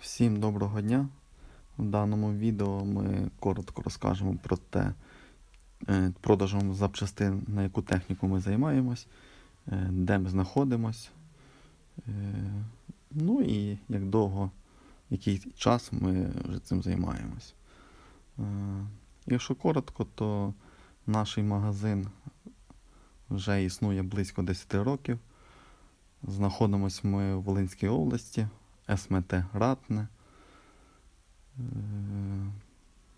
Всім доброго дня! В даному відео ми коротко розкажемо про те, е, продажем запчастин, на яку техніку ми займаємось, е, де ми знаходимось, е, ну і як довго, який час ми вже цим займаємось. Якщо коротко, то наш магазин вже існує близько 10 років. Знаходимось ми в Волинській області, СМТ Ратне. Е,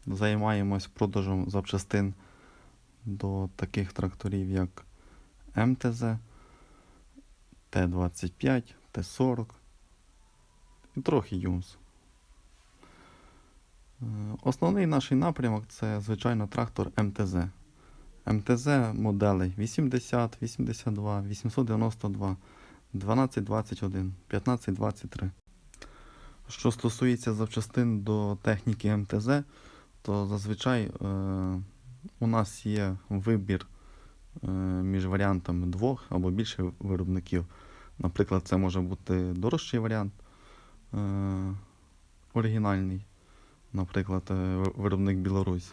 Займаємось продажем запчастин до таких тракторів, як МТЗ, Т-25, Т-40 і трохи ЮНС. Е, Основний наш напрямок це, звичайно, трактор МТЗ. МТЗ моделей 80, 82, 892, 1221, 1523. Що стосується запчастин до техніки МТЗ, то зазвичай е, у нас є вибір е, між варіантами двох або більше виробників. Наприклад, це може бути дорожчий варіант е, оригінальний, наприклад, е, виробник Білорусь.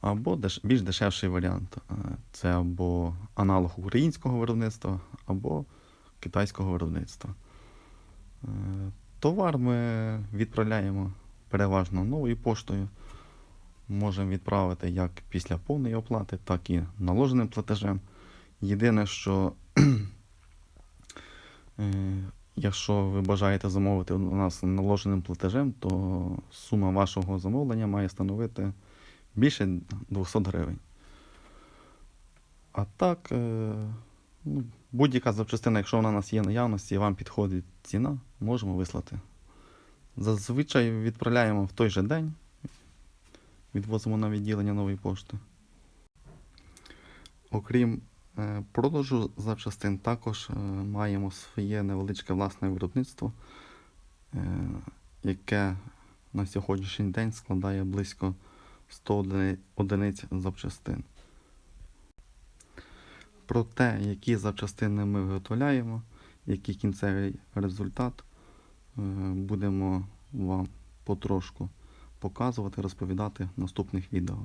Або деш, більш дешевший варіант. Е, Це або аналог українського виробництва, або китайського виробництва. Товар ми відправляємо переважно новою поштою. Можемо відправити як після повної оплати, так і наложеним платежем. Єдине, що е, якщо ви бажаєте замовити у нас наложеним платежем, то сума вашого замовлення має становити більше 200 гривень. А так, е, ну, будь-яка запчастина, якщо вона у нас є наявності і вам підходить ціна, можемо вислати. Зазвичай відправляємо в той же день, відвозимо на відділення нової пошти. Окрім е, продажу запчастин, також е, маємо своє невеличке власне виробництво, е, яке на сьогоднішній день складає близько 100 одиниць запчастин. Про те, які запчастини ми виготовляємо, який кінцевий результат, е, будемо вам потрошку показувати, розповідати в наступних відео.